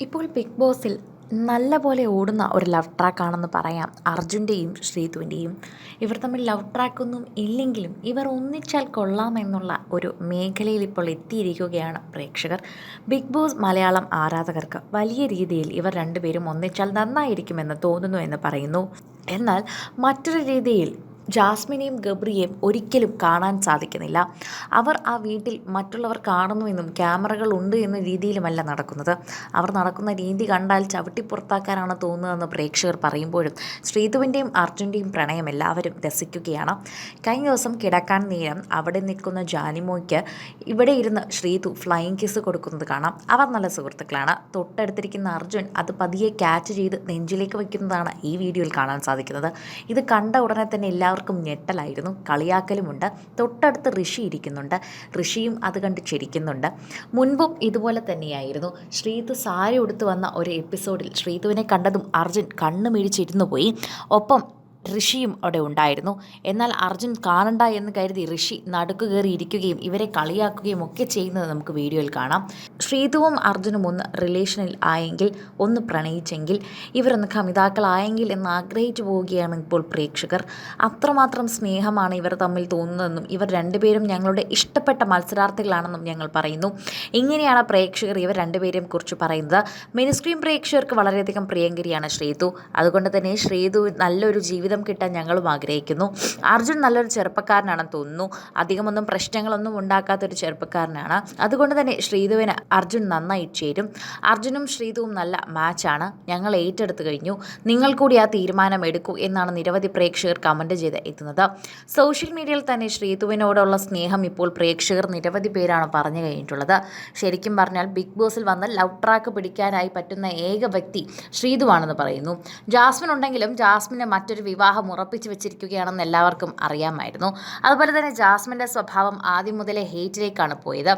ഇപ്പോൾ ബിഗ് ബോസിൽ നല്ല പോലെ ഓടുന്ന ഒരു ലവ് ട്രാക്കാണെന്ന് പറയാം അർജുന്റെയും ശ്രീതുവിന്റെയും. ഇവർ തമ്മിൽ ലവ് ട്രാക്കൊന്നും ഇല്ലെങ്കിലും ഇവർ ഒന്നിച്ചാൽ കൊള്ളാമെന്നുള്ള ഒരു മേഖലയിൽ ഇപ്പോൾ എത്തിയിരിക്കുകയാണ് പ്രേക്ഷകർ. ബിഗ് ബോസ് മലയാളം ആരാധകർക്ക് വലിയ രീതിയിൽ ഇവർ രണ്ടുപേരും ഒന്നിച്ചാൽ നന്നായിരിക്കുമെന്ന് തോന്നുന്നു എന്ന് പറയുന്നു. എന്നാൽ മറ്റൊരു രീതിയിൽ ജാസ്മിനെയും ഗബ്രിയെയും ഒരിക്കലും കാണാൻ സാധിക്കുന്നില്ല. അവർ ആ വീട്ടിൽ മറ്റുള്ളവർ കാണുന്നുവെന്നും ക്യാമറകൾ ഉണ്ട് എന്ന രീതിയിലുമല്ല നടക്കുന്നത്. അവർ നടക്കുന്ന രീതി കണ്ടാൽ ചവിട്ടി പുറത്താക്കാനാണ് തോന്നുന്നതെന്ന് പ്രേക്ഷകർ പറയുമ്പോഴും ശ്രീതുവിന്റെയും അർജുന്റെയും പ്രണയം എല്ലാവരും രസിക്കുകയാണ്. കഴിഞ്ഞ ദിവസം കിടക്കാൻ നേരം അവിടെ നിൽക്കുന്ന ജാനിമോയ്ക്ക് ഇവിടെ ഇരുന്ന് ശ്രീതു ഫ്ലൈയിങ് കിസ് കൊടുക്കുന്നത് കാണാം. അവർ നല്ല സുഹൃത്തുക്കളാണ്. തൊട്ടടുത്തിരിക്കുന്ന അർജുൻ അത് പതിയെ ക്യാച്ച് ചെയ്ത് നെഞ്ചിലേക്ക് വയ്ക്കുന്നതാണ് ഈ വീഡിയോയിൽ കാണാൻ സാധിക്കുന്നത്. ഇത് കണ്ട ഉടനെ തന്നെ എല്ലാവർക്കും ഞെട്ടലായിരുന്നു. കളിയാക്കലുമുണ്ട്. തൊട്ടടുത്ത് ഋഷി ഇരിക്കുന്നുണ്ട്. ഋഷിയും അത് കണ്ട് ചിരിക്കുന്നുണ്ട്. മുൻപും ഇതുപോലെ തന്നെയായിരുന്നു. ശ്രീതു സാരി ഉടുത്ത് വന്ന ഒരു എപ്പിസോഡിൽ ശ്രീതുവിനെ കണ്ടതും അർജുൻ കണ്ണു മിഴിച്ചിരുന്നു പോയി. ഒപ്പം ഋഷിയും അവിടെ ഉണ്ടായിരുന്നു. എന്നാൽ അർജുൻ കാണണ്ട എന്ന് കരുതി ഋഷി നടുക്ക് കയറി ഇരിക്കുകയും ഇവരെ കളിയാക്കുകയും ഒക്കെ ചെയ്യുന്നത് നമുക്ക് വീഡിയോയിൽ കാണാം. ശ്രീതുവും അർജുനും ഒന്ന് റിലേഷനിൽ ആയെങ്കിൽ ഒന്ന് പ്രണയിച്ചെങ്കിൽ ഇവരൊന്ന് കമിതാക്കളായെങ്കിൽ എന്ന് ആഗ്രഹിച്ചു പോവുകയാണ് ഇപ്പോൾ പ്രേക്ഷകർ. അത്രമാത്രം സ്നേഹമാണ് ഇവർ തമ്മിൽ തോന്നുന്നതെന്നും ഇവർ രണ്ടുപേരും ഞങ്ങളുടെ ഇഷ്ടപ്പെട്ട മത്സരാർത്ഥികളാണെന്നും ഞങ്ങൾ പറയുന്നു. ഇങ്ങനെയാണ് പ്രേക്ഷകർ ഇവർ രണ്ടുപേരെയും കുറിച്ച് പറയുന്നത്. മിനിസ്ക്രീം പ്രേക്ഷകർക്ക് വളരെയധികം പ്രിയങ്കരിയാണ് ശ്രീതു. അതുകൊണ്ട് തന്നെ ശ്രീതു നല്ലൊരു ജീവിതം കിട്ടാൻ ഞങ്ങളും ആഗ്രഹിക്കുന്നു. അർജുൻ നല്ലൊരു ചെറുപ്പക്കാരനാണെന്ന് തോന്നുന്നു. അധികമൊന്നും പ്രശ്നങ്ങളൊന്നും ഉണ്ടാക്കാത്തൊരു ചെറുപ്പക്കാരനാണ്. അതുകൊണ്ട് തന്നെ ശ്രീതുവിന് അർജുൻ നന്നായി ചേരും. അർജുനും ശ്രീതുവും നല്ല മാച്ചാണ് ഞങ്ങൾ ഏറ്റെടുത്തു കഴിഞ്ഞു. നിങ്ങൾ കൂടി ആ തീരുമാനം എടുക്കൂ എന്നാണ് നിരവധി പ്രേക്ഷകർ കമന്റ് ചെയ്ത് എത്തുന്നത്. സോഷ്യൽ മീഡിയയിൽ തന്നെ ശ്രീതുവിനോടുള്ള സ്നേഹം ഇപ്പോൾ പ്രേക്ഷകർ നിരവധി പേരാണ് പറഞ്ഞു കഴിഞ്ഞിട്ടുള്ളത്. ശരിക്കും പറഞ്ഞാൽ ബിഗ് ബോസിൽ വന്ന് ലവ് ട്രാക്ക് പിടിക്കാനായി പറ്റുന്ന ഏക വ്യക്തി ശ്രീതുവാണെന്ന് പറയുന്നു. ജാസ്മിൻ ഉണ്ടെങ്കിലും ജാസ്മിന് മറ്റൊരു വിവാഹം ഉറപ്പിച്ചു വെച്ചിരിക്കുകയാണെന്ന് എല്ലാവർക്കും അറിയാമായിരുന്നു. അതുപോലെ തന്നെ ജാസ്മിന്റെ സ്വഭാവം ആദ്യം മുതലേ ഹേറ്റിലേക്കാണ് പോയത്.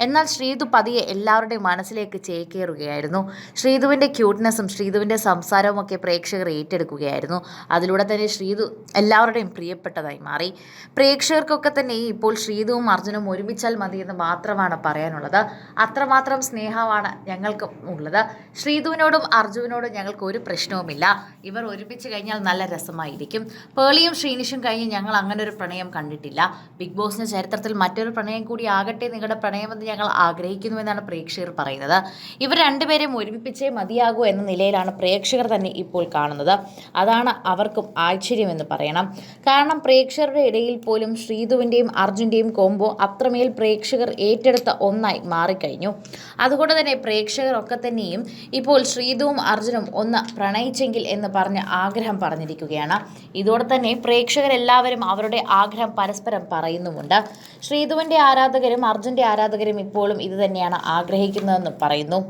എന്നാൽ ശ്രീതു പതിയെ എല്ലാവരുടെയും മനസ്സിലേക്ക് ചേക്കേറുകയായിരുന്നു. ശ്രീതുവിന്റെ ക്യൂട്ട്നെസ്സും ശ്രീതുവിന്റെ സംസാരവും ഒക്കെ പ്രേക്ഷകർ ഏറ്റെടുക്കുകയായിരുന്നു. അതിലൂടെ തന്നെ ശ്രീതു എല്ലാവരുടെയും പ്രിയപ്പെട്ടതായി മാറി. പ്രേക്ഷകർക്കൊക്കെ തന്നെ ഇപ്പോൾ ശ്രീതുവും അർജുനും ഒരുമിച്ചാൽ മതി എന്ന് മാത്രമാണ് പറയാനുള്ളത്. അത്രമാത്രം സ്നേഹമാണ് ഞങ്ങൾക്ക് ഉള്ളത്. ശ്രീതുവിനോടും അർജുവിനോടും ഞങ്ങൾക്ക് ഒരു പ്രശ്നവുമില്ല. ഇവർ ഒരുമിച്ച് കഴിഞ്ഞാൽ നല്ല രസമായിരിക്കും. പേളിയും ശ്രീനിഷും കഴിഞ്ഞ് ഞങ്ങൾ അങ്ങനെ ഒരു പ്രണയം കണ്ടിട്ടില്ല. ബിഗ് ബോസിന്റെ ചരിത്രത്തിൽ മറ്റൊരു പ്രണയം കൂടി ആകട്ടെ നിങ്ങളുടെ പ്രണയമെന്ന് ഞങ്ങൾ ആഗ്രഹിക്കുന്നു എന്നാണ് പ്രേക്ഷകർ പറയുന്നത്. ഇവർ രണ്ടുപേരെയും ഒരുമിപ്പിച്ചേ മതിയാകൂ എന്ന നിലയിലാണ് പ്രേക്ഷകർ തന്നെ ഇപ്പോൾ കാണുന്നത്. അതാണ് അവർക്കും ആശ്ചര്യമെന്ന് പറയണം. കാരണം പ്രേക്ഷകരുടെ ഇടയിൽ പോലും ശ്രീധുവിന്റെയും അർജുന്റെയും കോംബോ അത്രമേൽ പ്രേക്ഷകർ ഏറ്റെടുത്ത ഒന്നായി മാറിക്കഴിഞ്ഞു. അതുകൊണ്ട് തന്നെ പ്രേക്ഷകരൊക്കെ തന്നെയും ഇപ്പോൾ ശ്രീധുവും അർജുനും ഒന്ന് പ്രണയിച്ചെങ്കിൽ എന്ന് പറഞ്ഞ് ആഗ്രഹം പറഞ്ഞിരിക്കുകയാണ്. ഇതോടെ തന്നെ പ്രേക്ഷകരെല്ലാവരും അവരുടെ ആഗ്രഹം പരസ്പരം പറയുന്നുമുണ്ട്. ശ്രീധുവിന്റെ ആരാധകരും അർജുന്റെ ആരാധകരും ഇപ്പോഴും ഇത് തന്നെയാണ് ആഗ്രഹിക്കുന്നതെന്ന് പറയുന്നു.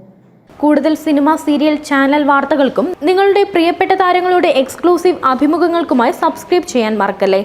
കൂടുതൽ സിനിമ സീരിയൽ ചാനൽ വാർത്തകൾക്കും നിങ്ങളുടെ പ്രിയപ്പെട്ട താരങ്ങളുടെ എക്സ്ക്ലൂസീവ് അഭിമുഖങ്ങൾക്കുമായി സബ്സ്ക്രൈബ് ചെയ്യാൻ മറക്കല്ലേ?